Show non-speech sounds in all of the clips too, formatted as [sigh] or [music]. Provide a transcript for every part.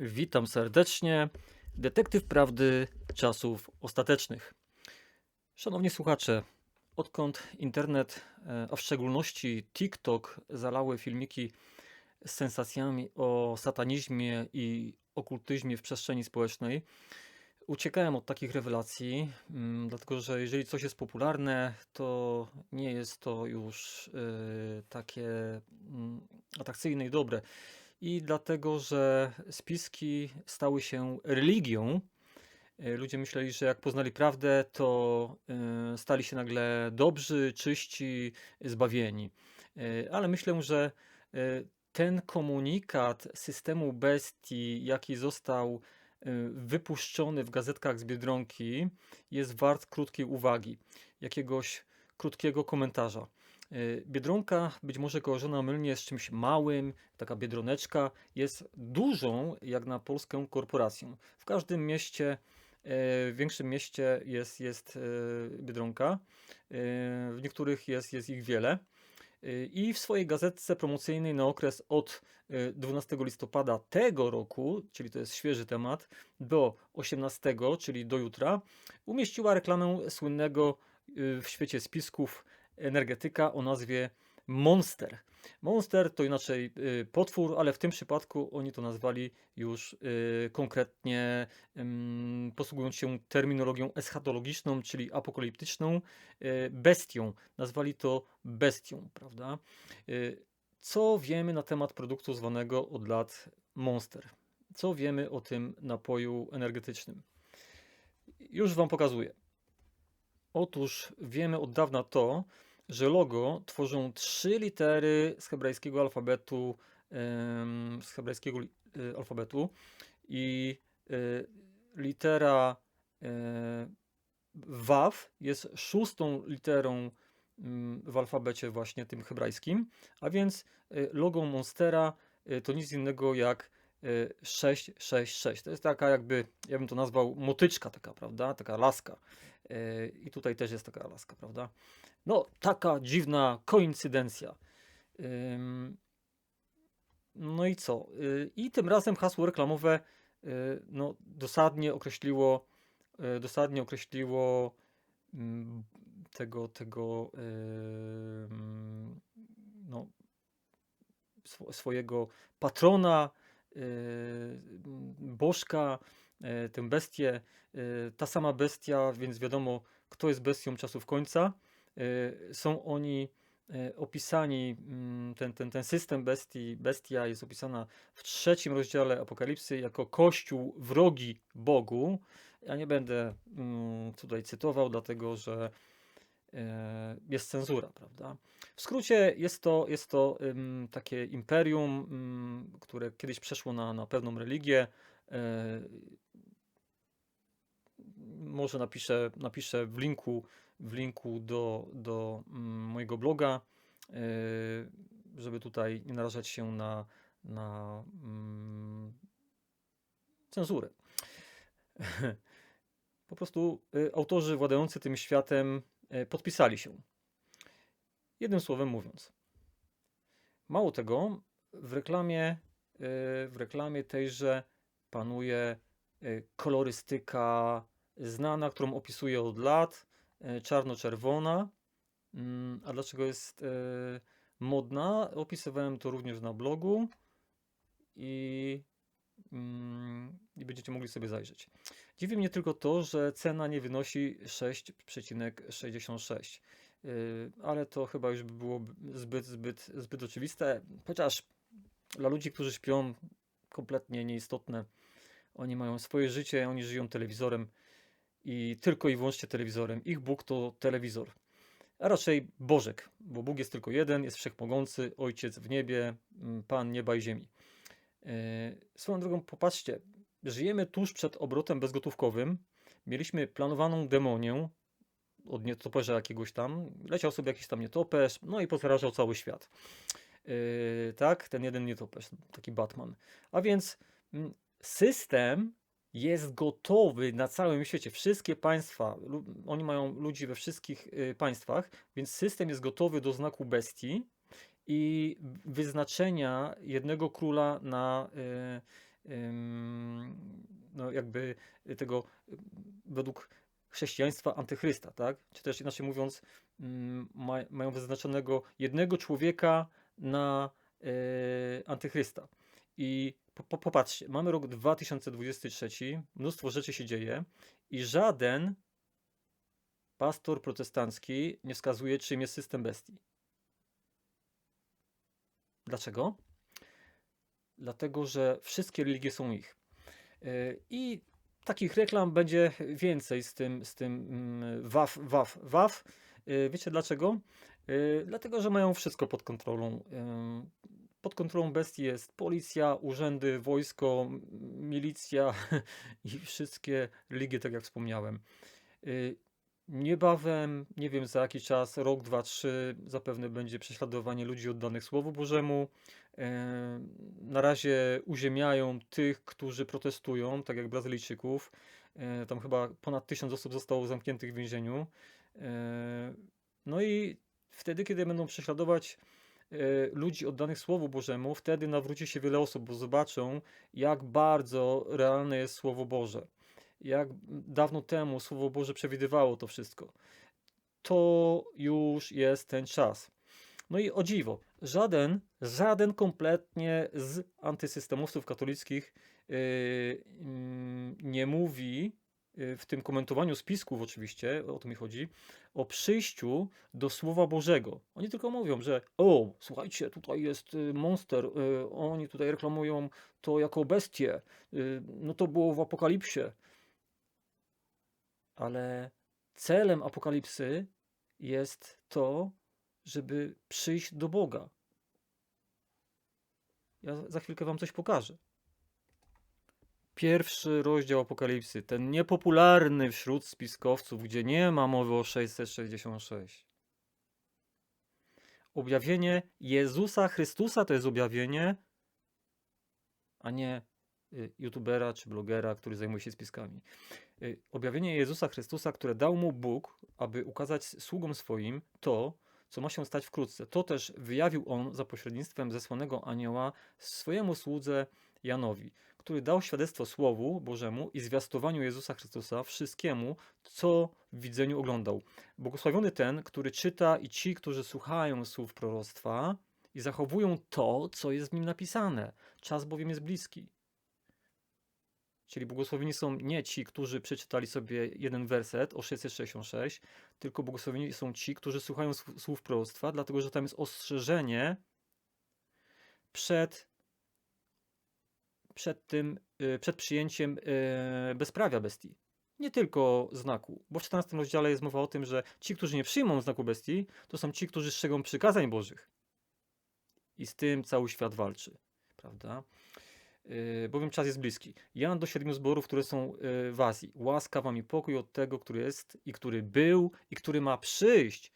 Witam serdecznie. Detektyw prawdy czasów ostatecznych. Szanowni słuchacze, odkąd internet, e, a w szczególności TikTok, zalały filmiki z sensacjami o satanizmie i okultyzmie w przestrzeni społecznej, uciekałem od takich rewelacji, mm, dlatego że jeżeli coś jest popularne, to nie jest to już y, takie mm, atrakcyjne i dobre. I dlatego, że spiski stały się religią, y, ludzie myśleli, że jak poznali prawdę, to y, stali się nagle dobrzy, czyści, zbawieni. Y, Ale myślę, że ten komunikat systemu bestii, jaki został wypuszczony w gazetkach z Biedronki, jest wart krótkiej uwagi, jakiegoś krótkiego komentarza. Y, Biedronka, być może kojarzona mylnie z czymś małym, taka biedroneczka, jest dużą, jak na Polskę, korporacją. W każdym mieście, e, w większym mieście jest, jest e, Biedronka, w niektórych jest, jest ich wiele. Y, I w swojej gazetce promocyjnej na okres od y, 12 listopada tego roku, czyli to jest świeży temat, do 18, czyli do jutra, umieściła reklamę słynnego y, w świecie spisków energetyka o nazwie Monster. Monster to inaczej y, potwór, ale w tym przypadku oni to nazwali już y, konkretnie, posługując się terminologią eschatologiczną, czyli apokaliptyczną, y, bestią. Nazwali to bestią, prawda? Co wiemy na temat produktu zwanego od lat Monster? Co wiemy o tym napoju energetycznym? Już Wam pokazuję. Otóż wiemy od dawna to, że logo tworzą trzy litery z hebrajskiego alfabetu, z hebrajskiego y, alfabetu i y, litera e, Waw jest szóstą literą mm, w alfabecie właśnie tym hebrajskim, a więc logo Monstera to nic innego jak y, 666. To jest taka jakby, ja bym to nazwał motyczka taka, prawda? Taka laska. Y, I tutaj też jest taka laska, prawda? No, taka dziwna koincydencja. Ym, No i co? Y, I tym razem hasło reklamowe no, dosadnie określiło, dosadnie określiło mm, tego, tego no, swo- swojego patrona, bożka, tę bestię. Y, Ta sama bestia, więc wiadomo, kto jest bestią czasów końca. Y, Są oni opisani, mm, ten, ten, ten system bestii, bestia jest opisana w trzecim rozdziale Apokalipsy jako kościół wrogi Bogu. Ja nie będę mm, tutaj cytował, dlatego że e, jest cenzura, prawda? W skrócie jest to, jest to takie imperium, które kiedyś przeszło na, na pewną religię. Może napiszę, napiszę w linku, w linku do, do mm, mojego bloga, e, żeby tutaj nie narażać się na, na mm, cenzurę. [laughs] Po prostu y, autorzy władający tym światem e, podpisali się. Jednym słowem mówiąc. Mało tego, w reklamie, w reklamie tejże panuje kolorystyka znana, którą opisuję od lat, e, czarno-czerwona. Mm, A dlaczego jest e, modna? Opisywałem to również na blogu i, mm, i będziecie mogli sobie zajrzeć. Dziwi mnie tylko to, że cena nie wynosi 6,66. Yy, ale to chyba już by było zbyt, zbyt, zbyt oczywiste, chociaż dla ludzi, którzy śpią, kompletnie nieistotne. Oni mają swoje życie, oni żyją telewizorem i tylko i wyłącznie telewizorem. Ich Bóg to telewizor. A raczej Bożek, bo Bóg jest tylko jeden, jest wszechmogący, Ojciec w niebie, mm, Pan nieba i ziemi. Yy, Swoją drogą, popatrzcie, żyjemy tuż przed obrotem bezgotówkowym. Mieliśmy planowaną demonię od nietoperza jakiegoś tam. Leciał sobie jakiś tam nietoperz, no i pozarażał cały świat. Yy, tak, ten jeden nietoperz, taki Batman. A więc mm, system jest gotowy na całym świecie. Wszystkie państwa, oni mają ludzi we wszystkich y, państwach, więc system jest gotowy do znaku bestii i wyznaczenia jednego króla na, y, no jakby tego y, według chrześcijaństwa antychrysta, tak? Czy też inaczej mówiąc, ma, mają wyznaczonego jednego człowieka na e, antychrysta. I po, mamy rok 2023, mnóstwo rzeczy się dzieje i żaden pastor protestancki nie wskazuje, czym jest system bestii. Dlaczego? Dlatego, że wszystkie religie są ich. E, I takich reklam będzie więcej z tym, z tym mm, WAF, WAF, WAF. E, Wiecie dlaczego? E, Dlatego, że mają wszystko pod kontrolą. Pod kontrolą bestii jest policja, urzędy, wojsko, milicja [laughs] i wszystkie religie, tak jak wspomniałem. Y, Niebawem, nie wiem, za jakiś czas, rok, dwa, trzy, zapewne będzie prześladowanie ludzi oddanych Słowu Bożemu. E, Na razie uziemiają tych, którzy protestują, tak jak Brazylijczyków. E, Tam chyba ponad tysiąc osób zostało zamkniętych w więzieniu. No i wtedy, kiedy będą prześladować ludzi oddanych Słowu Bożemu, wtedy nawróci się wiele osób, bo zobaczą, jak bardzo realne jest Słowo Boże. Jak dawno temu Słowo Boże przewidywało to wszystko. To już jest ten czas. No i o dziwo, żaden, żaden kompletnie z antysystemowców katolickich yy, nie mówi w tym komentowaniu spisków oczywiście, o to mi chodzi, o przyjściu do Słowa Bożego. Oni tylko mówią, że o, słuchajcie, tutaj jest y, monster, y, oni tutaj reklamują to jako bestię, y, no to było w Apokalipsie. Ale celem Apokalipsy jest to, żeby przyjść do Boga. Ja za chwilkę wam coś pokażę. Pierwszy rozdział Apokalipsy, ten niepopularny wśród spiskowców, gdzie nie ma mowy o 666. Objawienie Jezusa Chrystusa to jest objawienie, a nie y, youtubera czy blogera, który zajmuje się spiskami. Y, Objawienie Jezusa Chrystusa, które dał mu Bóg, aby ukazać sługom swoim to, co ma się stać wkrótce. To też wyjawił on za pośrednictwem zesłanego anioła swojemu słudze Janowi, który dał świadectwo Słowu Bożemu i zwiastowaniu Jezusa Chrystusa wszystkiemu, co w widzeniu oglądał. Błogosławiony ten, który czyta i ci, którzy słuchają słów proroctwa i zachowują to, co jest w nim napisane. Czas bowiem jest bliski. Czyli błogosławieni są nie ci, którzy przeczytali sobie jeden werset o 666, tylko błogosławieni są ci, którzy słuchają sł- słów proroctwa, dlatego że tam jest ostrzeżenie przed, przed tym, y, przed przyjęciem y, bezprawia bestii. Nie tylko znaku, bo w 14 rozdziale jest mowa o tym, że ci, którzy nie przyjmą znaku bestii, to są ci, którzy strzegą przykazań Bożych. I z tym cały świat walczy, prawda? Yy, bowiem czas jest bliski. Jan do siedmiu zborów, które są w Azji. Łaska wam i pokój od tego, który jest i który był i który ma przyjść.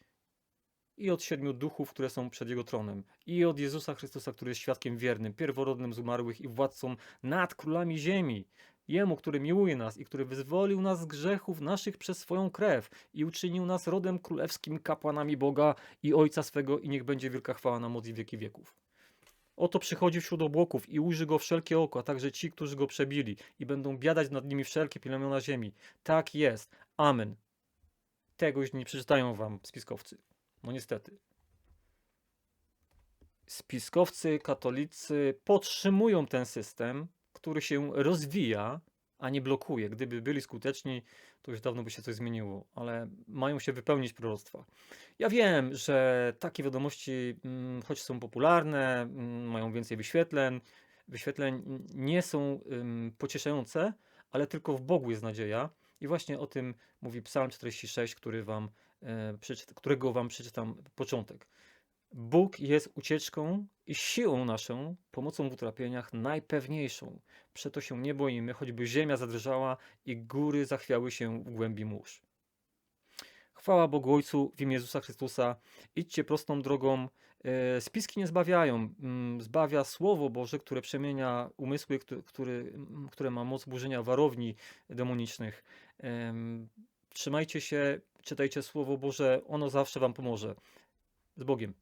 I od siedmiu duchów, które są przed Jego tronem. I od Jezusa Chrystusa, który jest świadkiem wiernym, pierworodnym z umarłych i władcą nad królami ziemi. Jemu, który miłuje nas i który wyzwolił nas z grzechów naszych przez swoją krew i uczynił nas rodem królewskim, kapłanami Boga i Ojca swego i niech będzie wielka chwała na moc i wieki wieków. Oto przychodzi wśród obłoków i ujrzy go wszelkie oko, a także ci, którzy go przebili i będą biadać nad nimi wszelkie plemiona ziemi. Tak jest. Amen. Tegoś nie przeczytają wam spiskowcy. No niestety. Spiskowcy katolicy podtrzymują ten system, który się rozwija, a nie blokuje. Gdyby byli skuteczni, to już dawno by się coś zmieniło, ale mają się wypełnić proroctwa. Ja wiem, że takie wiadomości, mm, choć są popularne, mm, mają więcej wyświetleń, wyświetleń nie są pocieszające, ale tylko w Bogu jest nadzieja. I właśnie o tym mówi Psalm 46, który wam, którego wam przeczytam początek. Bóg jest ucieczką i siłą naszą, pomocą w utrapieniach najpewniejszą. Przeto się nie boimy, choćby ziemia zadrżała i góry zachwiały się w głębi mórz. Chwała Bogu Ojcu w imię Jezusa Chrystusa. Idźcie prostą drogą. E, Spiski nie zbawiają. Mm, Zbawia Słowo Boże, które przemienia umysły, mm, które ma moc burzenia warowni demonicznych. Em, Trzymajcie się, czytajcie Słowo Boże, ono zawsze Wam pomoże. Z Bogiem.